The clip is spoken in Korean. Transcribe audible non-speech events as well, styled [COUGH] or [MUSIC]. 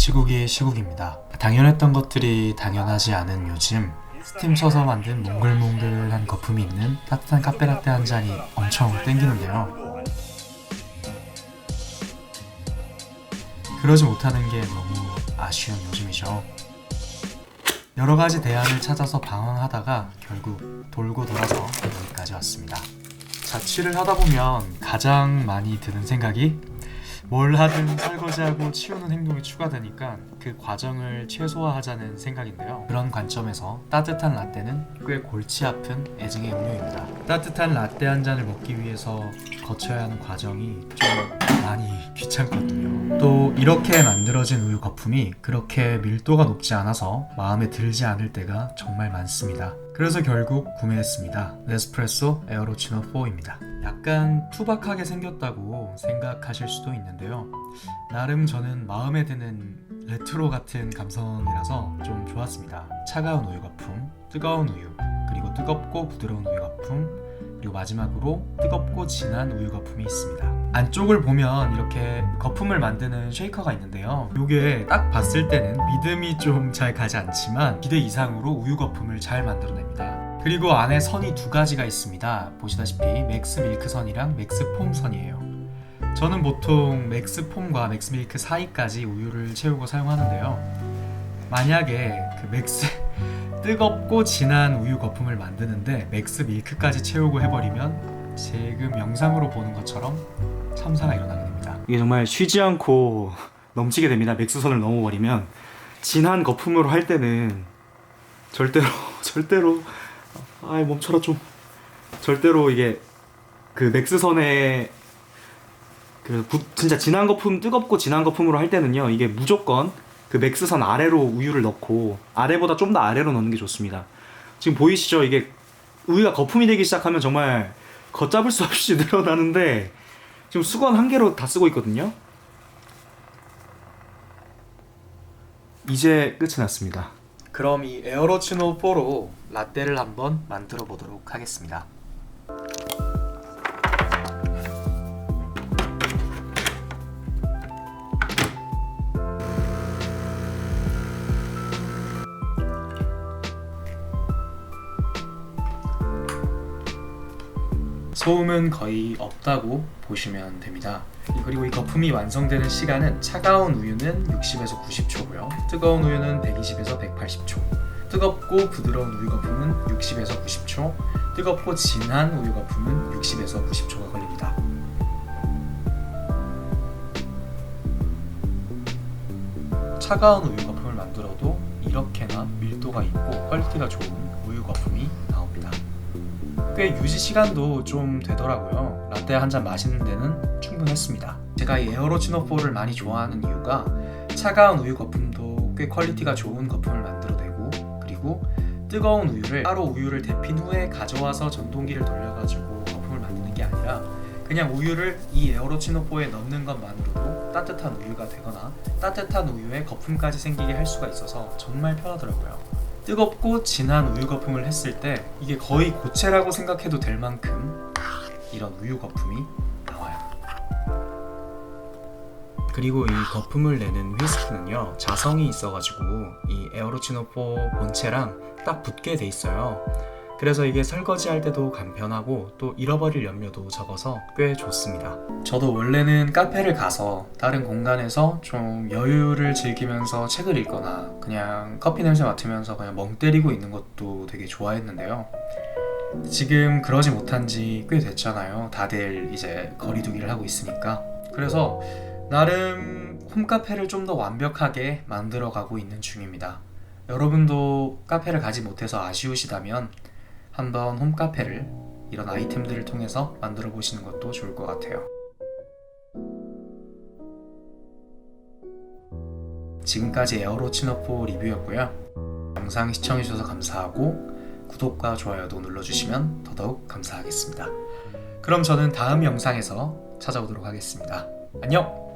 시국이 시국입니다. 당연했던 것들이 당연하지 않은 요즘 스팀 쳐서 만든 몽글몽글한 거품이 있는 따뜻한 카페라떼 한 잔이 엄청 땡기는데요. 그러지 못하는 게 너무 아쉬운 요즘이죠. 여러 가지 대안을 찾아서 방황하다가 결국 돌고 돌아서 여기까지 왔습니다. 자취를 하다 보면 가장 많이 드는 생각이 뭘 하든 설거지하고 치우는 행동이 추가되니까 그 과정을 최소화하자는 생각인데요. 그런 관점에서 따뜻한 라떼는 꽤 골치 아픈 애증의 음료입니다. 따뜻한 라떼 한 잔을 먹기 위해서 거쳐야 하는 과정이 좀 많이 귀찮거든요. 또 이렇게 만들어진 우유 거품이 그렇게 밀도가 높지 않아서 마음에 들지 않을 때가 정말 많습니다. 그래서 결국 구매했습니다. 네스프레소 에어로치노 4입니다. 약간 투박하게 생겼다고 생각하실 수도 있는데요. 나름 저는 마음에 드는 레트로 같은 감성이라서 좀 좋았습니다. 차가운 우유 거품, 뜨거운 우유, 그리고 뜨겁고 부드러운 우유 거품, 그리고 마지막으로 뜨겁고 진한 우유 거품이 있습니다. 안쪽을 보면 이렇게 거품을 만드는 쉐이커가 있는데요. 이게 딱 봤을 때는 믿음이 좀 잘 가지 않지만 기대 이상으로 우유 거품을 잘 만들어냅니다. 그리고 안에 선이 두 가지가 있습니다. 보시다시피 맥스 밀크 선이랑 맥스 폼 선이에요. 저는 보통 맥스 폼과 맥스 밀크 사이까지 우유를 채우고 사용하는데요. 만약에 그 맥스 [LAUGHS] 뜨겁고 진한 우유 거품을 만드는데 맥스 밀크까지 채우고 해버리면 지금 영상으로 보는 것처럼 참사가 일어나게 됩니다. 이게 정말 쉬지 않고 [LAUGHS] 넘치게 됩니다. 맥스선을 넘어버리면 진한 거품으로 할 때는 절대로 [LAUGHS] 절대로 아이 멈춰라 좀 절대로 이게 그 맥스선에 그 부- 진짜 진한 거품 뜨겁고 진한 거품으로 할 때는요 이게 무조건 그 맥스선 아래로 우유를 넣고 아래보다 좀 더 아래로 넣는 게 좋습니다. 지금 보이시죠 이게 우유가 거품이 되기 시작하면 정말 걷잡을 수 없이 [LAUGHS] 늘어나는데 지금 수건 한 개로 다 쓰고 있거든요. 이제 끝이 났습니다. 그럼 이 에어로치노 4로 라떼를 한번 만들어 보도록 하겠습니다. 소음은 거의 없다고 보시면 됩니다. 그리고 이 거품이 완성되는 시간은 차가운 우유는 60에서 90초고요. 뜨거운 우유는 120에서 180초. 뜨겁고 부드러운 우유 거품은 60에서 90초. 뜨겁고 진한 우유 거품은 60에서 90초가 걸립니다. 차가운 우유 거품을 만들어도 이렇게나 밀도가 있고 퀄리티가 좋은 우유 거품이. 꽤 유지 시간도 좀 되더라고요. 라떼 한 잔 마시는 데는 충분했습니다. 제가 이 에어로치노 4를 많이 좋아하는 이유가 차가운 우유 거품도 꽤 퀄리티가 좋은 거품을 만들어내고 그리고 뜨거운 우유를 따로 우유를 데핀 후에 가져와서 전동기를 돌려가지고 거품을 만드는 게 아니라 그냥 우유를 이 에어로치노 4에 넣는 것만으로도 따뜻한 우유가 되거나 따뜻한 우유에 거품까지 생기게 할 수가 있어서 정말 편하더라고요. 뜨겁고 진한 우유 거품을 했을 때 이게 거의 고체라고 생각해도 될 만큼 이런 우유 거품이 나와요. 그리고 이 거품을 내는 휘스크는요 자성이 있어가지고 이 에어로치노4 본체랑 딱 붙게 돼 있어요. 그래서 이게 설거지할 때도 간편하고 또 잃어버릴 염려도 적어서 꽤 좋습니다. 저도 원래는 카페를 가서 다른 공간에서 좀 여유를 즐기면서 책을 읽거나 그냥 커피 냄새 맡으면서 그냥 멍 때리고 있는 것도 되게 좋아했는데요. 지금 그러지 못한 지 꽤 됐잖아요. 다들 이제 거리두기를 하고 있으니까. 그래서 나름 홈카페를 좀 더 완벽하게 만들어 가고 있는 중입니다. 여러분도 카페를 가지 못해서 아쉬우시다면 한번 홈카페를 이런 아이템들을 통해서 만들어 보시는 것도 좋을 것 같아요. 지금까지 에어로치노포 리뷰였고요. 영상 시청해주셔서 감사하고 구독과 좋아요도 눌러주시면 더더욱 감사하겠습니다. 그럼 저는 다음 영상에서 찾아오도록 하겠습니다. 안녕!